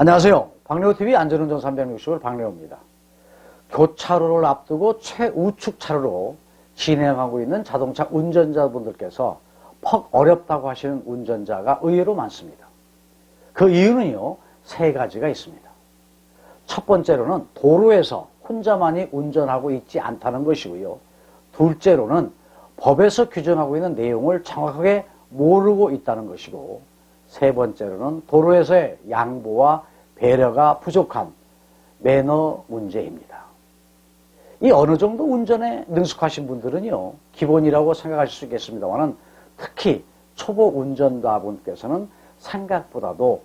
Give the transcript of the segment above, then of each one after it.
안녕하세요. 박래호TV 안전운전 360을 박래호입니다. 교차로를 앞두고 최우측 차로로 진행하고 있는 자동차 운전자분들께서 퍽 어렵다고 하시는 운전자가 의외로 많습니다. 그 이유는요, 세 가지가 있습니다. 첫 번째로는 도로에서 혼자만이 운전하고 있지 않다는 것이고요. 둘째로는 법에서 규정하고 있는 내용을 정확하게 모르고 있다는 것이고, 세 번째로는 도로에서의 양보와 배려가 부족한 매너 문제입니다. 이 어느 정도 운전에 능숙하신 분들은요, 기본이라고 생각하실 수 있겠습니다만은 특히 초보 운전자분께서는 생각보다도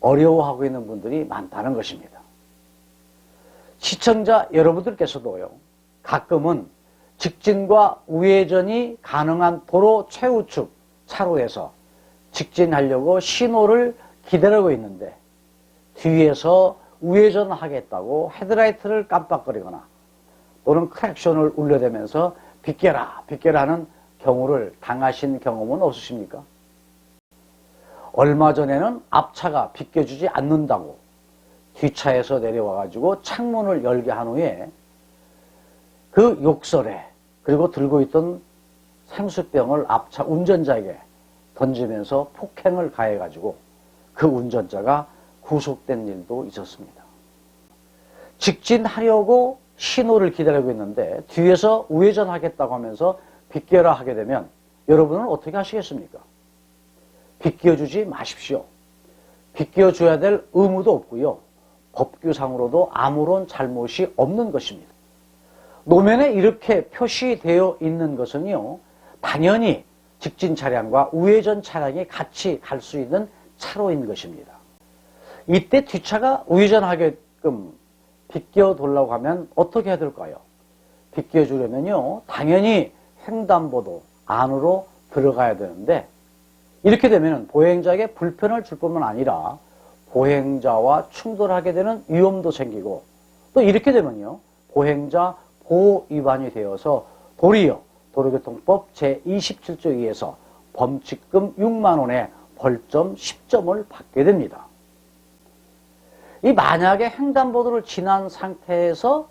어려워하고 있는 분들이 많다는 것입니다. 시청자 여러분들께서도요, 가끔은 직진과 우회전이 가능한 도로 최우측 차로에서 직진하려고 신호를 기다리고 있는데 뒤에서 우회전하겠다고 헤드라이트를 깜빡거리거나 또는 크랙션을 울려대면서 비켜라 하는 경우를 당하신 경험은 없으십니까? 얼마 전에는 앞차가 비켜주지 않는다고 뒷차에서 내려와가지고 창문을 열게 한 후에 그 욕설에 그리고 들고 있던 생수병을 앞차 운전자에게 던지면서 폭행을 가해가지고 그 운전자가 구속된 일도 있었습니다. 직진하려고 신호를 기다리고 있는데 뒤에서 우회전하겠다고 하면서 비껴라 하게 되면 여러분은 어떻게 하시겠습니까? 비껴주지 마십시오. 비껴줘야 될 의무도 없고요. 법규상으로도 아무런 잘못이 없는 것입니다. 노면에 이렇게 표시되어 있는 것은요, 당연히 직진 차량과 우회전 차량이 같이 갈 수 있는 차로인 것입니다. 이때 뒷차가 우회전하게끔 비껴돌라고 하면 어떻게 해야 될까요? 비껴주려면요, 당연히 횡단보도 안으로 들어가야 되는데, 이렇게 되면 보행자에게 불편을 줄 뿐만 아니라 보행자와 충돌하게 되는 위험도 생기고, 또 이렇게 되면요, 보행자 보호 위반이 되어서 도리어 도로교통법 제27조 2에서 범칙금 6만 원에 벌점 10점을 받게 됩니다. 이 만약에 횡단보도를 지난 상태에서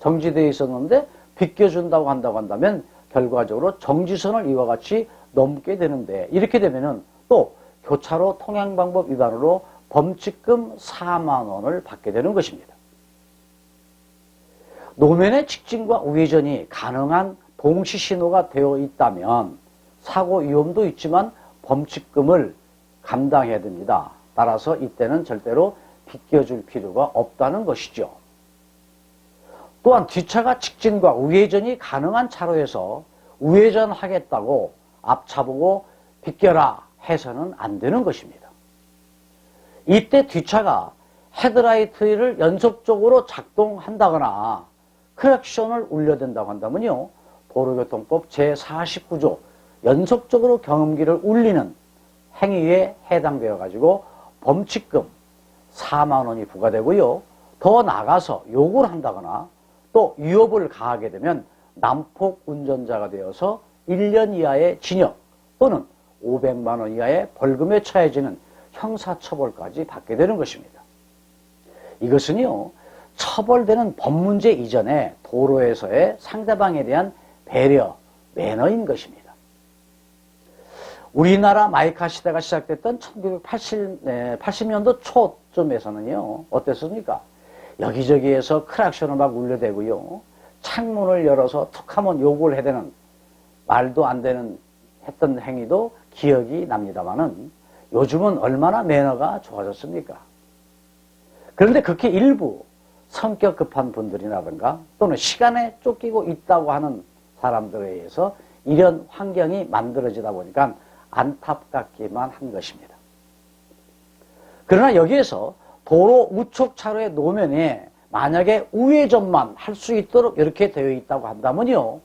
정지되어 있었는데 비껴준다고 한다고 한다면 결과적으로 정지선을 이와 같이 넘게 되는데 이렇게 되면은 또 교차로 통행방법 위반으로 범칙금 4만 원을 받게 되는 것입니다. 노면의 직진과 우회전이 가능한 동시 신호가 되어 있다면 사고 위험도 있지만 범칙금을 감당해야 됩니다. 따라서 이때는 절대로 비껴줄 필요가 없다는 것이죠. 또한 뒷차가 직진과 우회전이 가능한 차로에서 우회전하겠다고 앞차 보고 비껴라 해서는 안 되는 것입니다. 이때 뒷차가 헤드라이트를 연속적으로 작동한다거나 크랙션을 울려댄다고 한다면요. 도로교통법 제49조 연속적으로 경음기를 울리는 행위에 해당되어 가지고 범칙금 4만 원이 부과되고요. 더 나가서 욕을 한다거나 또 위협을 가하게 되면 난폭 운전자가 되어서 1년 이하의 징역 또는 500만 원 이하의 벌금에 처해지는 형사처벌까지 받게 되는 것입니다. 이것은요, 처벌되는 법 문제 이전에 도로에서의 상대방에 대한 배려, 매너인 것입니다. 우리나라 마이카 시대가 시작됐던 1980, 80년도 초쯤에서는요, 어땠습니까? 여기저기에서 크락션을 막 울려대고요, 창문을 열어서 툭 하면 욕을 해대는 말도 안 되는 했던 행위도 기억이 납니다만은 요즘은 얼마나 매너가 좋아졌습니까? 그런데 그렇게 일부 성격 급한 분들이라든가 또는 시간에 쫓기고 있다고 하는 사람들에 의해서 이런 환경이 만들어지다 보니까 안타깝기만 한 것입니다. 그러나 여기에서 도로 우측 차로의 노면에 만약에 우회전만 할 수 있도록 이렇게 되어 있다고 한다면요.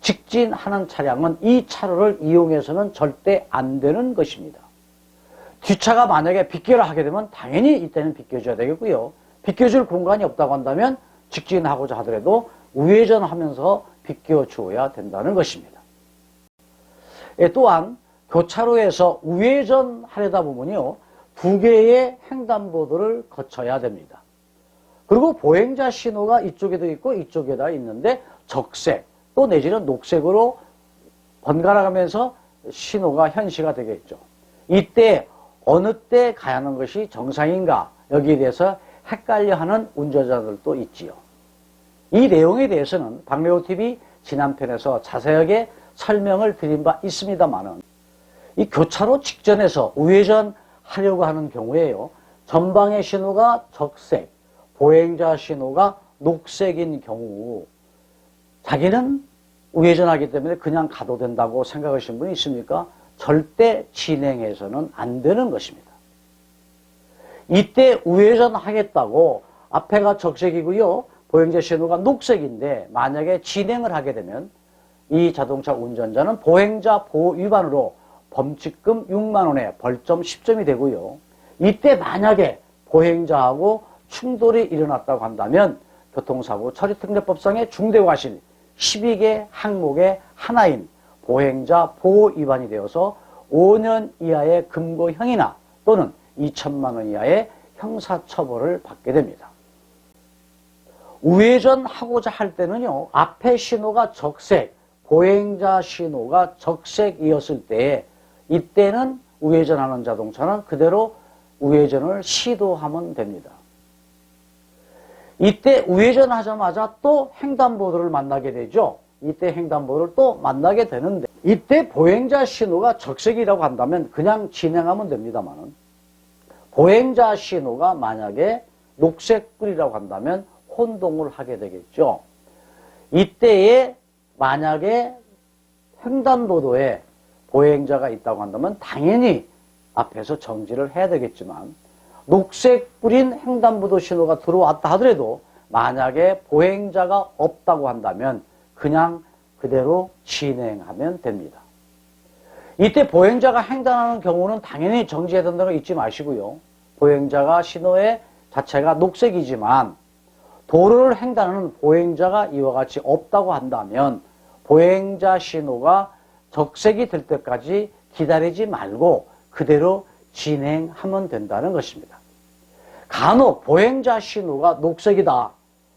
직진하는 차량은 이 차로를 이용해서는 절대 안 되는 것입니다. 뒷차가 만약에 비껴라 하게 되면 당연히 이때는 비껴줘야 되겠고요. 비껴줄 공간이 없다고 한다면 직진하고자 하더라도 우회전하면서 비껴 주어야 된다는 것입니다. 예, 또한 교차로에서 우회전하려다 보면요. 두 개의 횡단보도를 거쳐야 됩니다. 그리고 보행자 신호가 이쪽에도 있고 이쪽에다 있는데 적색 또 내지는 녹색으로 번갈아 가면서 신호가 현시가 되겠죠. 이때 어느 때 가야 하는 것이 정상인가 여기에 대해서 헷갈려 하는 운전자들도 있지요. 이 내용에 대해서는 박래호TV 지난 편에서 자세하게 설명을 드린 바 있습니다만은 이 교차로 직전에서 우회전 하려고 하는 경우에요. 전방의 신호가 적색, 보행자 신호가 녹색인 경우 자기는 우회전하기 때문에 그냥 가도 된다고 생각하시는 분이 있습니까? 절대 진행해서는 안 되는 것입니다. 이때 우회전 하겠다고 앞에가 적색이고요. 보행자 신호가 녹색인데 만약에 진행을 하게 되면 이 자동차 운전자는 보행자 보호 위반으로 범칙금 6만 원에 벌점 10점이 되고요. 이때 만약에 보행자하고 충돌이 일어났다고 한다면 교통사고 처리특례법상의 중대과실 12개 항목의 하나인 보행자 보호 위반이 되어서 5년 이하의 금고형이나 또는 2천만 원 이하의 형사처벌을 받게 됩니다. 우회전 하고자 할 때는요, 앞에 신호가 적색, 보행자 신호가 적색이었을 때, 이때는 우회전하는 자동차는 그대로 우회전을 시도하면 됩니다. 이때 우회전하자마자 또 횡단보도를 만나게 되죠. 이때 횡단보도를 또 만나게 되는데, 이때 보행자 신호가 적색이라고 한다면 그냥 진행하면 됩니다만은, 보행자 신호가 만약에 녹색불이라고 한다면 혼동을 하게 되겠죠. 이때에 만약에 횡단보도에 보행자가 있다고 한다면 당연히 앞에서 정지를 해야 되겠지만 녹색불인 횡단보도 신호가 들어왔다 하더라도 만약에 보행자가 없다고 한다면 그냥 그대로 진행하면 됩니다. 이때 보행자가 횡단하는 경우는 당연히 정지해야 된다는 거 잊지 마시고요. 보행자가 신호의 자체가 녹색이지만 도로를 횡단하는 보행자가 이와 같이 없다고 한다면 보행자 신호가 적색이 될 때까지 기다리지 말고 그대로 진행하면 된다는 것입니다. 간혹 보행자 신호가 녹색이다.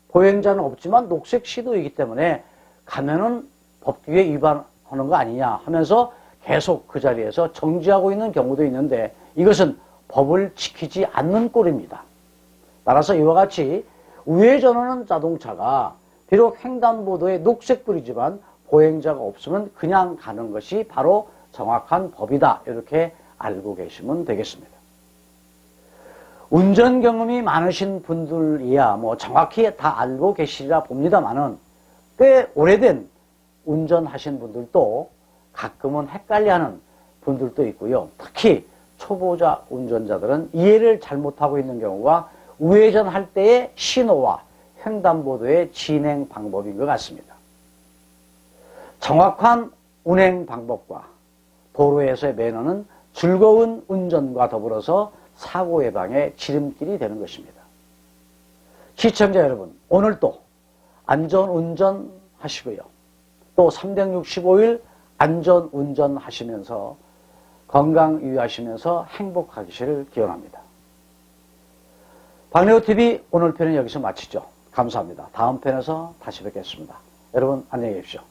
보행자는 없지만 녹색 신호이기 때문에 가면은 법규에 위반하는 거 아니냐 하면서 계속 그 자리에서 정지하고 있는 경우도 있는데 이것은 법을 지키지 않는 꼴입니다. 따라서 이와 같이 우회전하는 자동차가 비록 횡단보도에 녹색불이지만 보행자가 없으면 그냥 가는 것이 바로 정확한 법이다. 이렇게 알고 계시면 되겠습니다. 운전 경험이 많으신 분들이야 뭐 정확히 다 알고 계시리라 봅니다만은 꽤 오래된 운전하신 분들도 가끔은 헷갈려하는 분들도 있고요. 특히 초보자 운전자들은 이해를 잘못하고 있는 경우가 우회전할 때의 신호와 횡단보도의 진행 방법인 것 같습니다. 정확한 운행 방법과 도로에서의 매너는 즐거운 운전과 더불어서 사고 예방의 지름길이 되는 것입니다. 시청자 여러분, 오늘도 안전 운전 하시고요. 또 365일 안전 운전 하시면서 건강 유의하시면서 행복하시기를 기원합니다. 박래호TV 오늘 편은 여기서 마치죠. 감사합니다. 다음 편에서 다시 뵙겠습니다. 여러분 안녕히 계십시오.